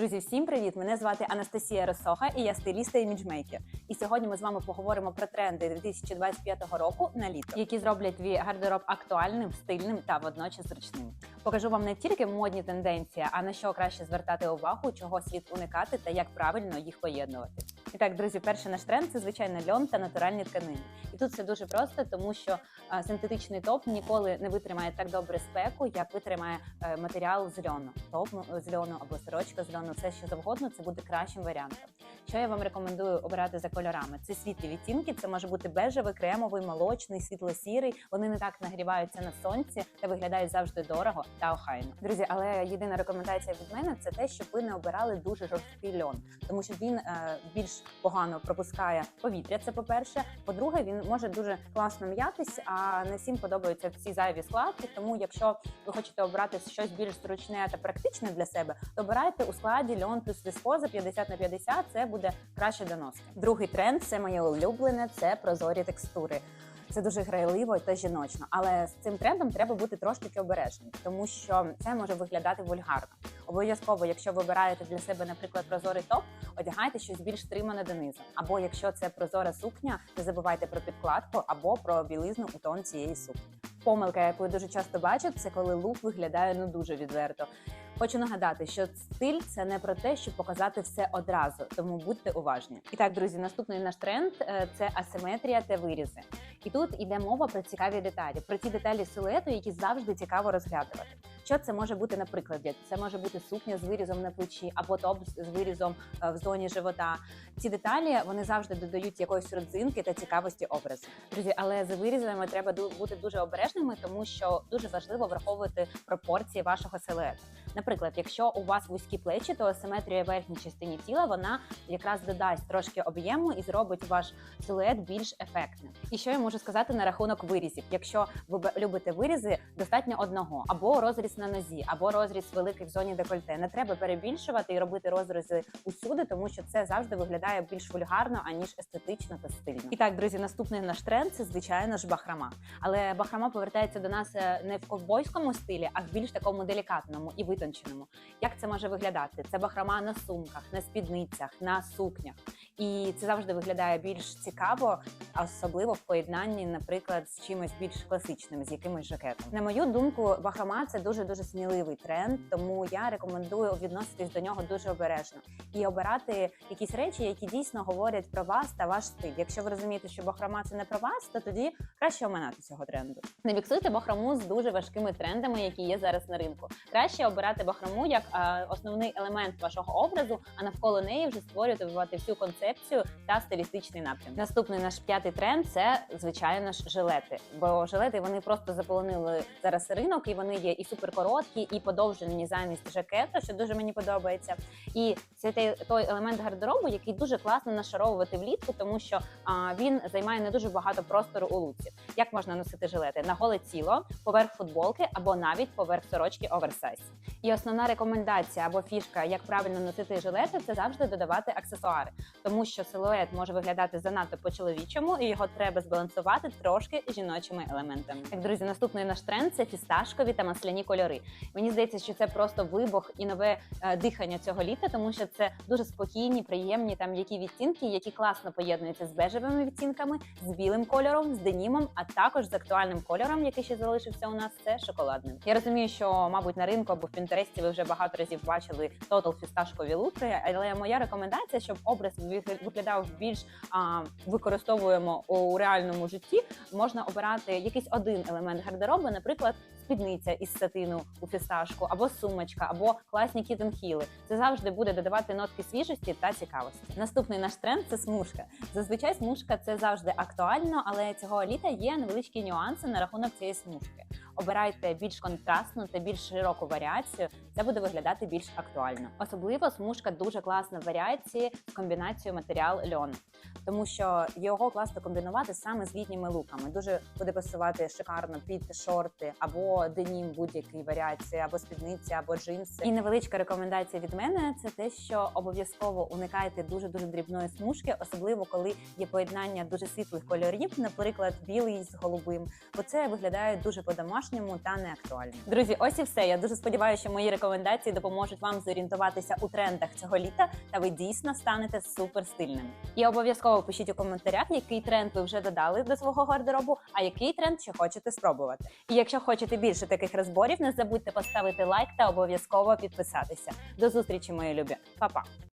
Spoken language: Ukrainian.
Друзі, всім привіт! Мене звати Анастасія Росоха і я стиліст та іміджмейкер. І сьогодні ми з вами поговоримо про тренди 2025 року на літо, які зроблять твій гардероб актуальним, стильним та водночас зручним. Покажу вам не тільки модні тенденції, а на що краще звертати увагу, чого слід уникати та як правильно їх поєднувати. І так, друзі, перший наш тренд це звичайно льон та натуральні тканини. І тут все дуже просто, тому що синтетичний топ ніколи не витримає так добре спеку, як витримає е, матеріал з льону. Топ ну, з льону або сорочка з льону, все що завгодно, це буде кращим варіантом. Що я вам рекомендую обирати за кольорами? Це світлі відтінки, це може бути бежевий, кремовий, молочний, світло-сірий. Вони не так нагріваються на сонці та виглядають завжди дорого та охайно. Друзі, але єдина рекомендація від мене це те, щоб ви не обирали дуже жорсткий льон, тому що він е, більш погано пропускає повітря. Це по-перше. По-друге, він може дуже класно м'ятись, а не всім подобаються ці зайві складки. Тому, якщо ви хочете обрати щось більш зручне та практичне для себе, то обирайте у складі льон плюс віскоза 50 на 50, Це буде краще до носки. Другий тренд це моє улюблене, це прозорі текстури. Це дуже грайливо та жіночно, але з цим трендом треба бути трошки обережним, тому що це може виглядати вульгарно. Обов'язково, якщо ви обираєте для себе, наприклад, прозорий топ, одягайте щось більш стримане донизу. Або якщо це прозора сукня, не забувайте про підкладку або про білизну у тон цієї сукні. Помилка, яку я дуже часто бачу, це коли лук виглядає ну дуже відверто. Хочу нагадати, що стиль це не про те, щоб показати все одразу, тому будьте уважні. І так, друзі, наступний наш тренд е, це асиметрія та вирізи. І тут іде мова про цікаві деталі, про ті деталі силуету, які завжди цікаво розглядувати. Що це може бути, наприклад, це може бути сукня з вирізом на плечі або топ з вирізом е, в зоні живота. Ці деталі вони завжди додають якоїсь родзинки та цікавості образу. Друзі, але за вирізами треба бути дуже обережними, тому що дуже важливо враховувати пропорції вашого силуету. Наприклад, якщо у вас вузькі плечі, то асиметрія верхній частині тіла вона якраз додасть трошки об'єму і зробить ваш силует більш ефектним. І що я можу сказати на рахунок вирізів? Якщо ви любите вирізи, достатньо одного або розріз на нозі, або розріз великий в зоні декольте. Не треба перебільшувати і робити розрізи усюди, тому що це завжди виглядає більш вульгарно аніж естетично та стильно. І так, друзі, наступний наш тренд це звичайно ж бахрама. Але бахрама повертається до нас е, не в ковбойському стилі, а в більш такому делікатному і витонченому. Як це може виглядати? Це бахрама на сумках, на спідницях, на сукнях. І це завжди виглядає більш цікаво, особливо в поєднанні, наприклад, з чимось більш класичним, з якимось жакетом. На мою думку, бахрома це дуже дуже сміливий тренд, тому я рекомендую відноситись до нього дуже обережно і обирати якісь речі, які дійсно говорять про вас та ваш стиль. Якщо ви розумієте, що бахрома це не про вас, то тоді краще оминати цього тренду. Не міксуйте бахрому з дуже важкими трендами, які є зараз на ринку. Краще обирати бахрому як е, основний елемент вашого образу, а навколо неї вже створювати всю концепцію та стилістичний напрям. Наступний наш п'ятий тренд це звичайно ж жилети. Бо жилети вони просто заполонили зараз ринок, і вони є і суперкороткі, і подовжені замість жакета, що дуже мені подобається. І це той елемент гардеробу, який дуже класно нашаровувати влітку, тому що а, він займає не дуже багато простору у луці. Як можна носити жилети на голе тіло, поверх футболки або навіть поверх сорочки оверсайз. І основна рекомендація або фішка, як правильно носити жилети, це завжди додавати аксесуари, тому що силует може виглядати занадто по-чоловічому, і його треба збалансувати трошки жіночими елементами. Так, друзі, наступний наш тренд це фісташкові та масляні кольори. Мені здається, що це просто вибух і нове е, дихання цього літа, тому що це дуже спокійні, приємні там які відтінки, які класно поєднуються з бежевими відтінками, з білим кольором, з денімом, а також з актуальним кольором, який ще залишився у нас, це шоколадним. Я розумію, що мабуть на ринку або в Пінтересті ви вже багато разів бачили тотал фісташкові луки, але моя рекомендація, щоб образ вигля- виглядав більш а, використовуємо у реальному житті, можна обирати якийсь один елемент гардеробу, наприклад, спідниця із сатину у фісташку, або сумочка, або класні кітенхіли. Це завжди буде додавати нотки свіжості та цікавості. Наступний наш тренд це смужка. Зазвичай смужка це завжди актуально, але цього літа є невеличкі нюанси на рахунок цієї смужки. Обирайте більш контрастну та більш широку варіацію. Це буде виглядати більш актуально. Особливо смужка дуже класна в варіації з комбінацією матеріал льон, тому що його класно комбінувати саме з літніми луками. Дуже буде пасувати шикарно під шорти або денім будь-якій варіації, або спідниці, або джинси. І невеличка рекомендація від мене це те, що обов'язково уникайте дуже дуже дрібної смужки, особливо коли є поєднання дуже світлих кольорів, наприклад, білий з голубим, бо це виглядає дуже по-домашньому та не актуально. Друзі, ось і все. Я дуже сподіваюся, що мої рекомендації допоможуть вам зорієнтуватися у трендах цього літа, та ви дійсно станете супер стильними. І обов'язково пишіть у коментарях, який тренд ви вже додали до свого гардеробу, а який тренд ще хочете спробувати. І якщо хочете більше таких розборів, не забудьте поставити лайк та обов'язково підписатися. До зустрічі, мої любі, Па-па!